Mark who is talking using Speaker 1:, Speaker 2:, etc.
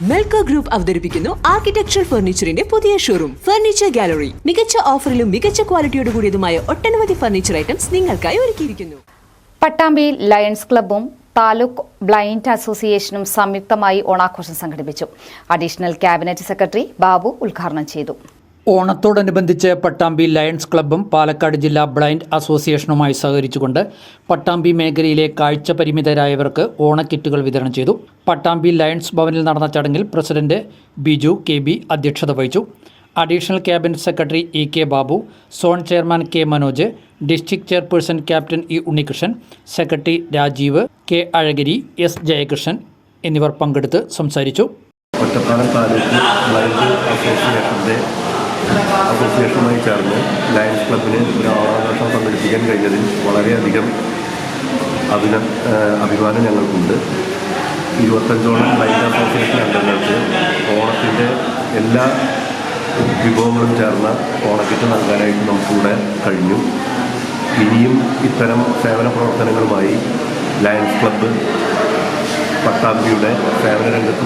Speaker 1: മെൽക്കോ group അവതരിപ്പിക്കുന്നു architectural ഫർണിച്ചറിന്റെ പുതിയ showroom furniture gallery മികച്ച ഓഫറിലും മികച്ച ക്വാളിറ്റിയോട് കൂടിയതുമായ ഒട്ടനവധി ഫർണിച്ചർ ഐറ്റംസ് നിങ്ങൾക്കായി ഒരുക്കിയിരിക്കുന്നു.
Speaker 2: പട്ടാമ്പിയിൽ ലയൺസ് ക്ലബ്ബും താലൂക്ക് ബ്ലൈൻഡ് അസോസിയേഷനും സംയുക്തമായി ഓണാഘോഷം സംഘടിപ്പിച്ചു. അഡീഷണൽ ക്യാബിനറ്റ് സെക്രട്ടറി ബാബു ഉദ്ഘാടനം ചെയ്തു.
Speaker 3: ഓണത്തോടനുബന്ധിച്ച് പട്ടാമ്പി ലയൺസ് ക്ലബ്ബും പാലക്കാട് ജില്ലാ ബ്ലൈൻഡ് അസോസിയേഷനുമായി സഹകരിച്ചുകൊണ്ട് പട്ടാമ്പി മേഖലയിലെ കാഴ്ച പരിമിതരായവർക്ക് ഓണക്കിറ്റുകൾ വിതരണം ചെയ്തു. പട്ടാമ്പി ലയൺസ് ഭവനിൽ നടന്ന ചടങ്ങിൽ പ്രസിഡന്റ് ബിജു കെ ബി അധ്യക്ഷത വഹിച്ചു. Additional cabinet secretary E K Babu zone chairman K Manoj district chairperson captain E Unnikrishnan secretary Rajeev K അഴഗിരി S Jayakrishnan എന്നിവർ പങ്കെടുത്ത് സംസാരിച്ചു.
Speaker 4: ഒറ്റപ്പാലം താലൂക്ക് ബ്ലൈൻഡ് അസോസിയേഷന്റെ അസോസിയേഷനുമായി ചേർന്ന് ലയൻസ് ക്ലബിന് ഒരു ഓണാഘോഷം സംഘടിപ്പിക്കാൻ കഴിഞ്ഞതിൽ വളരെയധികം ഏഹ് അഭിമാനം ഞങ്ങൾക്കുണ്ട്. ഇരുപത്തഞ്ചോളം ലൈൻസ് അസോസിയേഷൻ അംഗങ്ങൾക്ക് ഓണത്തിന്റെ എല്ലാ വിഭവങ്ങളും ചേർന്ന ഓണക്കിറ്റ് നൽകാനായിട്ട് നമുക്കിവിടെ കഴിഞ്ഞു. ഇനിയും ഇത്തരം സേവന പ്രവർത്തനങ്ങളുമായി ലയൺസ് ക്ലബ്ബ് പട്ടാമ്പിയുടെ സേവന പറഞ്ഞു